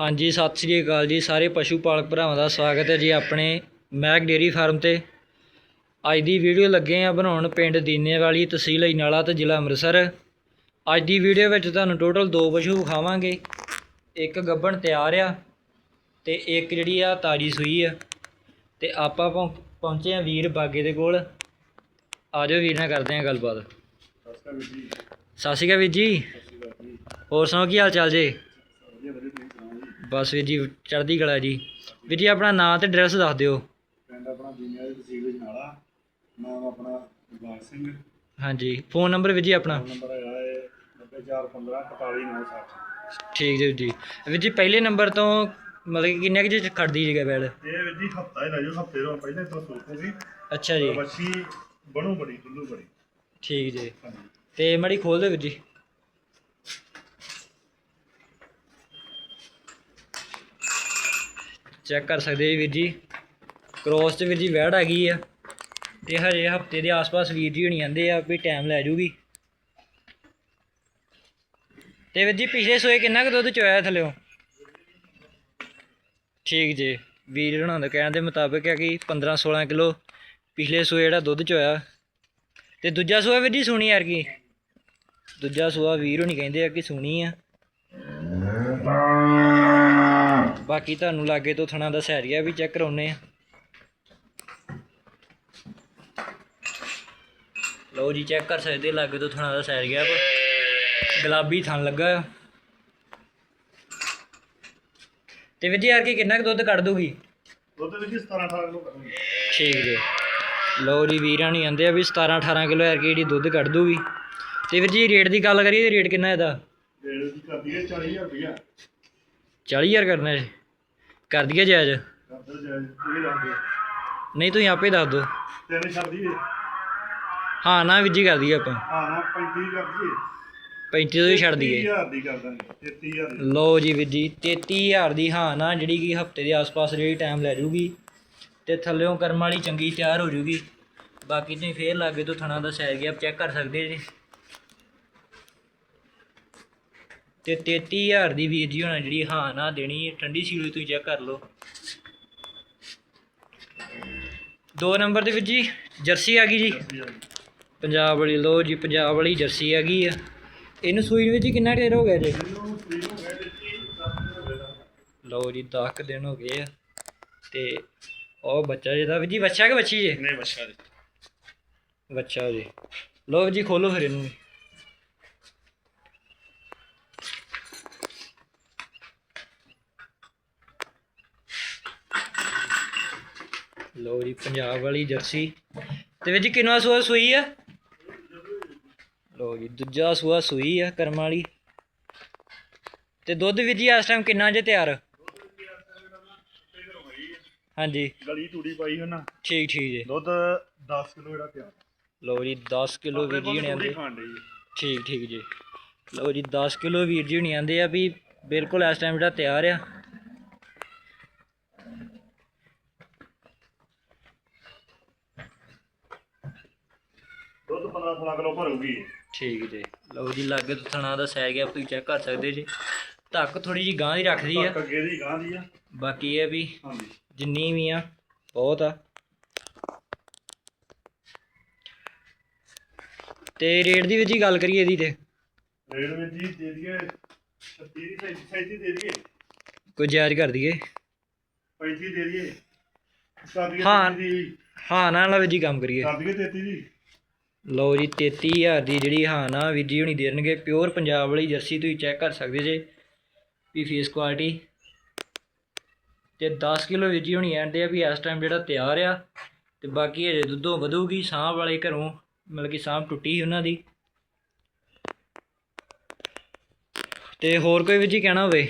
ਹਾਂਜੀ ਸਤਿ ਸ੍ਰੀ ਅਕਾਲ ਜੀ। ਸਾਰੇ ਪਸ਼ੂ ਪਾਲਕ ਭਰਾਵਾਂ ਦਾ ਸਵਾਗਤ ਹੈ ਜੀ ਆਪਣੇ ਮੈਕ ਡੇਅਰੀ ਫਾਰਮ ਤੇ। ਅੱਜ ਦੀ ਵੀਡੀਓ ਲੱਗੇ ਆ ਬਣਾਉਣ ਪਿੰਡ ਦੀਨੇਵਾਲੀ ਤਹਿਸੀਲ ਅਜਨਾਲਾ ਤੇ ਜ਼ਿਲ੍ਹਾ ਅੰਮ੍ਰਿਤਸਰ। ਅੱਜ ਦੀ ਵੀਡੀਓ ਵਿੱਚ ਤੁਹਾਨੂੰ ਟੋਟਲ ਦੋ ਪਸ਼ੂ ਵਿਖਾਵਾਂਗੇ। ਇੱਕ ਗੱਭਣ ਤਿਆਰ ਆ ਤੇ ਇੱਕ ਜਿਹੜੀ ਆ ਤਾਜੀ ਸੂਈ ਆ। ਤੇ ਆਪਾਂ ਪਹੁੰ- ਪਹੁੰਚੇ ਆ ਵੀਰ ਬਾਗੇ ਦੇ ਕੋਲ। ਆਜੋ ਵੀਰ ਨਾਲ ਕਰਦੇ ਆ ਗੱਲਬਾਤ। ਸਤਿ ਸ਼੍ਰੀ ਅਕਾਲ ਵੀਰ ਜੀ। ਹੋਰ ਸੁਣਾਓ ਕੀ ਹਾਲ ਚਾਲ ਜੇ? ਬਸ ਵੀਰ ਜੀ ਚੜ੍ਹਦੀ ਕਲਾ ਜੀ। ਵੀਰ ਜੀ ਆਪਣਾ ਨਾਮ ਤੇ ਐਡਰੈਸ ਦੱਸ ਦਿਓ। ਪਿੰਡ ਆਪਣਾ ਦੀ ਤਹਿਸੀਲ ਜਨਾਲਾ ਨਾਮ ਆਪਣਾ ਗੁਰਬਾਜ ਸਿੰਘ। ਹਾਂਜੀ ਫੋਨ ਨੰਬਰ ਵੀਰ ਜੀ ਆਪਣਾ। ਨੰਬਰ ਹੈਗਾ ਹੈ 90415 41960 ਠੀਕ ਜੀ ਵੀਰ ਜੀ। ਵੀਰ ਜੀ ਪਹਿਲੇ ਨੰਬਰ ਤੋਂ ਮਤਲਬ ਕਿ ਕਿੰਨੇ ਕੁ ਚ ਖੜਦੀ ਜਗ੍ਹਾ ਬੈਲ? ਇਹ ਵੀ ਜੀ ਹਫਤਾ ਹੀ ਲੱਜੋ ਹਫ਼ਤੇ ਤੋਂ ਪਹਿਲੇ ਤੋਂ ਸੋਚੂਗੀ ਅੱਛਾ ਜੀ। ਬੱਚੀ ਬਣੂ ਬੜੀ ਖੁੱਲੂ ਬੜੀ। ਠੀਕ ਜੀ। ਤੇ ਮੜੀ ਖੋਲ ਦਿਓ ਵੀਰ ਜੀ। ਚੈੱਕ ਕਰ ਸਕਦੇ ਜੀ ਵੀਰ ਜੀ। ਕ੍ਰੋਸ 'ਚ ਵੀਰ ਜੀ ਵੈੜ ਹੈਗੀ ਆ। ਤੇ ਹਜੇ ਹਫ਼ਤੇ ਦੇ ਆਸ-ਪਾਸ ਵੀਰ ਜੀ ਹੋਣੀ ਆਂਦੇ ਆ ਵੀ ਟਾਈਮ ਲੈ ਜੂਗੀ। ਤੇ ਵੀਰ ਜੀ ਪਿਛਲੇ ਸੋਏ ਕਿੰਨਾ ਕੁ ਦੁੱਧ ਚੋਇਆ ਥੱਲਿਓ? ਠੀਕ ਜੀ। ਵੀਰ ਹੁਣਾਂ ਦਾ ਕਹਿਣ ਦੇ ਮੁਤਾਬਕ ਹੈ ਕਿ 15-16 ਕਿਲੋ ਪਿਛਲੇ ਸੋਏ ਜਿਹੜਾ ਦੁੱਧ ਚੋਇਆ। ਤੇ ਦੂਜਾ ਸੂਆ ਵੀਰ ਜੀ ਸੁਣੀ ਯਾਰ ਕੀ ਦੂਜਾ ਸੂਆ ਵੀਰ ਹੋਣੀ ਕਹਿੰਦੇ ਆ ਕਿ ਸੁਣੀ ਆ। ਬਾਕੀ ਤੁਹਾਨੂੰ ਲਾਗੇ ਤੋਂ ਥਣਾ ਦਾ ਸੈਰੀਆ ਵੀ ਚੈੱਕ ਕਰਾਉਨੇ ਆ। ਲਓ ਜੀ ਚੈੱਕ ਕਰ ਸਕਦੇ ਲਾਗੇ ਤੋਂ ਥਣਾ ਦਾ ਸੈਰੀਆ ਗੁਲਾਬੀ ਥਣ ਲੱਗਾ ਆ। ਤੇ ਵੀਰ ਜੀ ਯਾਰ ਕੀ ਕਿੰਨਾ ਕੁ ਦੁੱਧ ਕੱਢ ਦੂਗੀ? ਦੁੱਧ ਵਿੱਚ 17 18 ਕਿਲੋ ਕਰੂੰਗੀ ਠੀਕ ਜੀ। ਲਓ ਜੀ ਵੀਰਾਂ ਨਹੀਂ ਆਂਦੇ ਆ ਵੀ 17 18 ਕਿਲੋ ਯਾਰ ਕੀ ਜਿਹੜੀ ਦੁੱਧ ਕੱਢ ਦੂਗੀ। ਤੇ ਵੀਰ ਜੀ ਰੇਟ ਦੀ ਗੱਲ ਕਰੀਏ ਰੇਟ ਕਿੰਨਾ ਇਹਦਾ? ਡੇਢ ਦੀ ਕਰਦੀ ਹੈ 40000 ਰੁਪਇਆ 40000 ਕਰਨਾ ਜੀ। ਕਰ ਦਈਏ ਜਾਇਜ਼? ਕਰਦਰ ਜਾਇਜ਼ ਇਹ ਦੱਸਦੇ ਨਹੀਂ ਤੁਸੀਂ ਆਪੇ ਦੱਸ ਦਿਓ। ਤਿੰਨ ਛੱਡਦੀ ਹੈ ਹਾਂ ਨਾ ਵੀਰ ਜੀ ਕਰ ਦਈਏ ਆਪਾਂ। ਹਾਂ ਨਾ 35 ਕਰਦੀ ਹੈ 35 ਤੋਂ ਹੀ ਛੱਡ ਦਈਏ। 30000 ਦੀ ਕਰ ਦਾਂਗੇ 33000 ਦੀ। ਲਓ ਜੀ ਵੀਰ ਜੀ 33000 ਦੀ ਹਾਂ ਨਾ ਜਿਹੜੀ ਕਿ ਹਫ਼ਤੇ ਦੇ ਆਸ-ਪਾਸ ਜਿਹੜੀ ਟਾਈਮ ਲੈ ਜੂਗੀ ਤੇ ਥੱਲਿਓਂ ਕਰਮ ਵਾਲੀ ਚੰਗੀ ਤਿਆਰ ਹੋ ਜੂਗੀ। ਬਾਕੀ ਤੁਸੀਂ ਫੇਰ ਲਾਗੇ ਤੋਂ ਥਣਾ ਦਾ ਸੈਰ ਗਿਆ ਚੈੱਕ ਕਰ ਸਕਦੇ ਜੀ। ਤੇ 33000 ਦੀ ਵੀਰ ਜੀ ਹੋਣਾ ਜਿਹੜੀ ਹਾਂ ਨਾ ਦੇਣੀ ਹੈ ਠੰਡੀ ਸੀਲ ਤੁਸੀਂ ਚੈੱਕ ਕਰ ਲਓ। ਦੋ ਨੰਬਰ ਦੇ ਵਿੱਚ ਜੀ ਜਰਸੀ ਆ ਗਈ ਜੀ। 30000 ਦੀ ਪੰਜਾਬ ਵਾਲੀ ਲੋ ਜੀ ਪੰਜਾਬ ਵਾਲੀ ਜਰਸੀ ਆ ਗਈ ਆ। ਇਹਨੂੰ ਸੂਈ ਵਿੱਚ ਕਿੰਨਾ ਟੇਰ ਹੋ ਗਿਆ ਜੀ? ਇਹਨੂੰ ਫ੍ਰੀ ਹੋ ਗਏ ਦਿੱਤੀ 10 ਦਿਨ ਹੋ ਗਏ ਦਾ ਲਓ ਜੀ 10 ਕੁ ਦਿਨ ਹੋ ਗਏ ਆ। ਤੇ ਉਹ ਬੱਚਾ ਜਿਹਦਾ ਵੀ ਜੀ ਬੱਚਾ ਕਿ ਬੱਚੀ ਜੇ? ਨਹੀਂ ਬੱਚਾ ਦੀ ਬੱਚਾ ਜੀ। ਲਓ ਜੀ ਖੋਲੋ ਫਿਰ ਇਹਨੂੰ ਵੀ। ਲਓ ਜੀ ਪੰਜਾਬ ਵਾਲੀ ਜਰਸੀ। ਤੇ ਜੀ ਕਿੰਨਾ ਸੂਆ ਸੂਈ ਆ? ਲਓ ਜੀ ਦੂਜਾ ਸੂਆ ਸੂਈ ਆ ਕਰਮ ਵਾਲੀ। ਤੇ ਦੁੱਧ ਵੀਰ ਜੀ ਇਸ ਟਾਈਮ ਕਿੰਨਾ ਜੇ ਤਿਆਰ? ਹਾਂਜੀ। ਗਲੀ ਤੂੜੀ ਪਾਈ ਉਹਨਾਂ ਠੀਕ ਠੀਕ ਜੀ। ਦੁੱਧ 10 ਕਿਲੋ ਜਿਹੜਾ ਤਿਆਰ। ਲਓ ਜੀ 10 ਕਿਲੋ ਵੀਰ ਜੀ ਹੁਣੇ ਆਂਦੇ। ਠੀਕ ਠੀਕ ਜੀ। ਲਓ ਜੀ 10 ਕਿਲੋ ਵੀਰ ਜੀ ਹੁਣੀ ਆਂਦੇ ਆ ਵੀ ਬਿਲਕੁਲ ਇਸ ਟਾਈਮ ਜਿਹੜਾ ਤਿਆਰ ਆ। ਦੁੱਧ 15 16 ਕਿਲੋ ਭਰੂਗੀ। ਠੀਕ ਜੀ। ਲਓ ਜੀ ਲਾਗੇ ਤੋਂ ਥਣਾ ਦਾ ਸਹਿ ਗਿਆ ਤੁਸੀਂ ਚੈੱਕ ਕਰ ਸਕਦੇ ਜੀ। ਧੱਕ ਥੋੜੀ ਜੀ ਗਾਂ ਦੀ ਰੱਖਦੀ ਆ। ਅੱਗੇ ਦੀ ਗਾਂ ਦੀ ਆ। ਬਾਕੀ ਇਹ ਵੀ ਹਾਂਜੀ। ਜਿੰਨੀ ਵੀ ਆ ਬਹੁਤ ਆ। ਤੇ ਰੇਟ ਦੀ ਵਿੱਚ ਹੀ ਗੱਲ ਕਰੀਏ ਇਹਦੀ ਤੇ। ਰੇਡ ਵਿੱਚ ਜੀ ਦੇ ਦਈਏ 36 ਦੀ 37 ਦੇ ਦਈਏ। ਕੋਈ ਜਾਇਜ਼ ਕਰ ਦਈਏ। 35 ਦੇ ਦਈਏ। ਹਾਂ। 33 ਦੀ ਹਾਂ ਨਾ ਵਾਲਾ ਵਿੱਚ ਹੀ ਕੰਮ ਕਰੀਏ। ਕਰ ਦਈਏ 33 ਦੀ। ਲਓ ਜੀ 33000 ਦੀ ਜਿਹੜੀ ਹਾਂ ਨਾ ਵੀਰ ਜੀ ਹੁਣੀ ਦੇਣਗੇ ਪਿਓਰ ਪੰਜਾਬ ਵਾਲੀ ਜਰਸੀ, ਤੁਸੀਂ ਚੈੱਕ ਕਰ ਸਕਦੇ ਜੇ, ਵੀ ਫੇਸ ਕੁਆਲਿਟੀ ਤੇ 10 ਕਿਲੋ ਵੀਰ ਜੀ ਹੁਣੀ ਆਂਦੇ ਆ ਵੀ ਇਸ ਟਾਈਮ ਜਿਹੜਾ ਤਿਆਰ ਆ, ਤੇ ਬਾਕੀ ਹਜੇ ਦੁੱਧੋਂ ਵਧੂਗੀ, ਸਾਂਭ ਵਾਲੇ ਘਰੋਂ, ਮਤਲਬ ਕਿ ਸਾਂਭ ਟੁੱਟੀ ਸੀ ਉਹਨਾਂ ਦੀ। ਤੇ ਹੋਰ ਕੋਈ ਵੀਰ ਜੀ ਕਹਿਣਾ ਹੋਵੇ?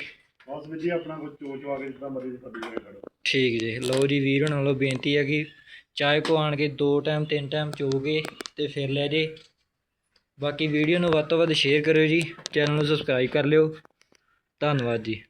ਬਸ ਵਿੱਚ ਜੀ ਆਪਣਾ ਕੋਈ ਚੋਚ ਆ ਕੇ ਜਿੱਦਾਂ ਮਰਜ਼ੀ ਫੱਡੀ ਜਾਏ ਕਰੋ ਠੀਕ ਜੀ, ਲਓ ਜੀ ਵੀਰ ਹੁਣਾਂ ਵੱਲੋਂ ਬੇਨਤੀ ਹੈ ਕਿ ਚਾਹੇ ਕੋ ਆਣ ਕੇ ਦੋ ਟਾਈਮ, ਤਿੰਨ ਟਾਈਮ ਚੋ ਕੇ ਤੇ ਫਿਰ ਲੈ ਜੇ। ਬਾਕੀ ਵੀਡੀਓ ਨੂੰ ਵੱਧ ਤੋਂ ਵੱਧ ਸ਼ੇਅਰ ਕਰਿਓ ਜੀ, ਚੈਨਲ ਨੂੰ ਸਬਸਕ੍ਰਾਈਬ ਕਰ ਲਿਓ। ਧੰਨਵਾਦ ਜੀ।